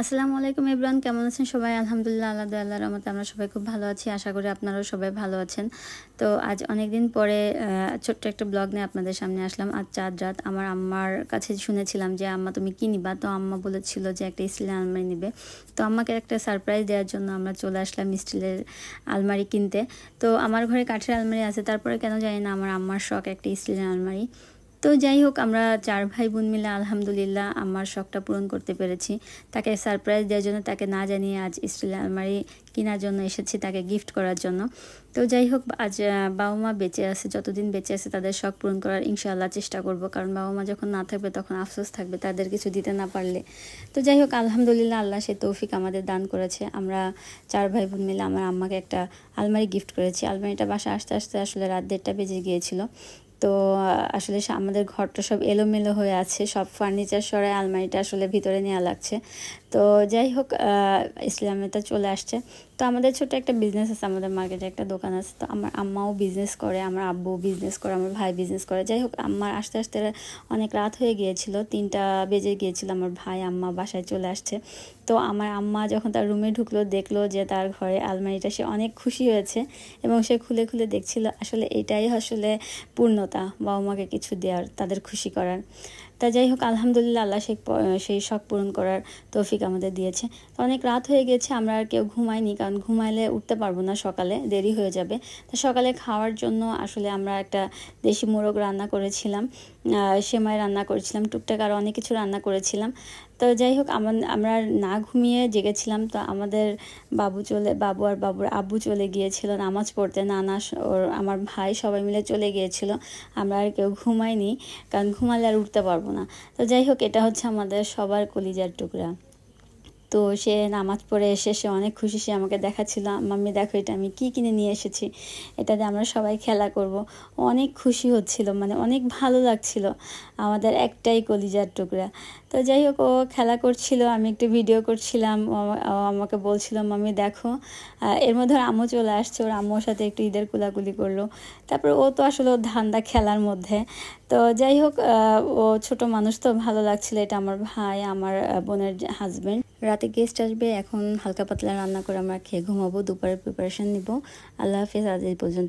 আসসালামু আলাইকুম ইব্রান কেমন আছেন সবাই? আলহামদুলিল্লাহ, আল্লাহ আল্লাহ রহমতে আমরা সবাই খুব ভালো আছি। আশা করি আপনারাও সবাই ভালো আছেন। তো আজ অনেক দিন পরে ছোট্ট একটা ব্লগ নিয়ে আপনাদের সামনে আসলাম। আজ চাঁদ রাত, আমার আম্মার কাছে শুনেছিলাম যে, আম্মা, তুমি কি নিবা? তো আম্মা বলেছিল যে, একটা স্টিলের আলমারি নিবে। তো আম্মাকে একটা সারপ্রাইজ দেওয়ার জন্য আমরা চলে আসলাম স্টিলের আলমারি কিনতে। তো আমার ঘরে কাঠের আলমারি আছে, তারপরে কেন জানি না, আমার আম্মার শখ একটা স্টিলের আলমারি। তো যাই হোক, আমরা চার ভাই বোন মিলে আলহামদুলিল্লাহ আমার শখটা পূরণ করতে পেরেছি। তাকে সারপ্রাইজ দেওয়ার জন্য, তাকে না জানিয়ে আজ স্টিলের আলমারি কেনার জন্য এসেছি তাকে গিফট করার জন্য। তো যাই হোক, আজ বাবা মা বেঁচে আছে, যতদিন বেঁচে আছে তাদের শখ পূরণ করার ইনশাআল্লাহ চেষ্টা করব। কারণ বাবা মা যখন না থাকবে তখন আফসোস থাকবে তাদের কিছু দিতে না পারলে। তো যাই হোক, আলহামদুলিল্লাহ আল্লাহ সে তৌফিক আমাদের দান করেছে। আমরা চার ভাই বোন মিলে আমার আম্মাকে একটা আলমারি গিফট করেছি। আলমারিটা বাসা আসতে আসতে আসলে রাত দেড়টা বেজে গিয়েছিল। তো, আসলে আমাদের ঘরটা সব এলোমেলো হয়ে আছে। সব ফার্নিচার সরাই, আলমারিটা আসলে ভিতরে নেওয়া লাগছে। তো, যাই হোক ইসলামেটা চলে আসছে। তো, আমাদের ছোট একটা বিজনেস আছে, আমাদের মার্কেটে একটা দোকান আছে। তো, আমার আম্মাও বিজনেস করে, আমার আব্বু বিজনেস করে, আমার ভাই বিজনেস করে। যাই হোক, আমার আস্তে আস্তে অনেক রাত হয়ে গিয়েছিল, তিনটা বেজে গিয়েছিল, আমার ভাই, আম্মা বাসায় চলে আসছে। তো, আমার আম্মা যখন তার রুমে ঢুকলো, দেখল যে তার ঘরে আলমারিটা, সে অনেক খুশি হয়েছে এবং সে খুলে খুলে দেখছিল, আসলে এটাই আসলে পূর্ণতা বাবা মাকে কিছু দেওয়ার তাদের খুশি করার। তা যাই হোক, আলহামদুলিল্লাহ আল্লাহ সেই সেই শখ পূরণ করার তৌফিক আমাদের দিয়েছে। তো অনেক রাত হয়ে গেছে, আমরা আর কেউ ঘুমাইনি, কারণ ঘুমাইলে উঠতে পারব না সকালে, দেরি হয়ে যাবে। তো সকালে খাওয়ার জন্য আসলে আমরা একটা দেশি মোরগ রান্না করেছিলাম সেমাই রান্না করেছিলাম, টুকটাক আরও অনেক কিছু রান্না করেছিলাম। তো যাই হোক আমার- না ঘুমিয়ে জেগেছিলাম, তো আমাদের বাবু চলে, বাবু আর বাবুর আব্বু চলে গিয়েছিল নামাজ পড়তে, নানা ওর, আমার ভাই সবাই মিলে চলে গিয়েছিল, আমরা আর কেউ ঘুমাইনি, কারণ ঘুমালে আর উঠতে পারব না। তো যাই হোক এটা হচ্ছে আমাদের সবার কলিজার টুকরা। তো সে নামাজ পড়ে এসে, সে অনেক খুশি, সে আমাকে দেখাচ্ছিল, মাম্মি, দেখো এটা, আমি কি কিনে নিয়ে এসেছি? এটাতে আমরা সবাই খেলা করব। অনেক খুশি হচ্ছিল মানে অনেক ভালো লাগছিল, আমাদের একটাই কলিজার টুকরা। তো যাই হোক, ও খেলা করছিল, আমি একটু ভিডিও করছিলাম আমাকে বলছিল, মাম্মি, দেখো। এর মধ্যে আম্মু চলে আসছে, ওর আম্মুর সাথে একটু ঈদের কুলাকুলি করল। তারপর ও তো আসলে ওর ধান্দা খেলার মধ্যে। তো যাই হোক ও ছোট মানুষ, তো ভালো লাগছিল, এটা আমার ভাই, আমার বোনের হাজবেন্ড রাতে গেস্ট আসবে, এখন হালকা পাতলা রান্না করে আমরা খেয়ে ঘুমাবো, দুপুরের প্রিপারেশন নিব। আল্লাহ হাফিজ, আজ এই পর্যন্ত।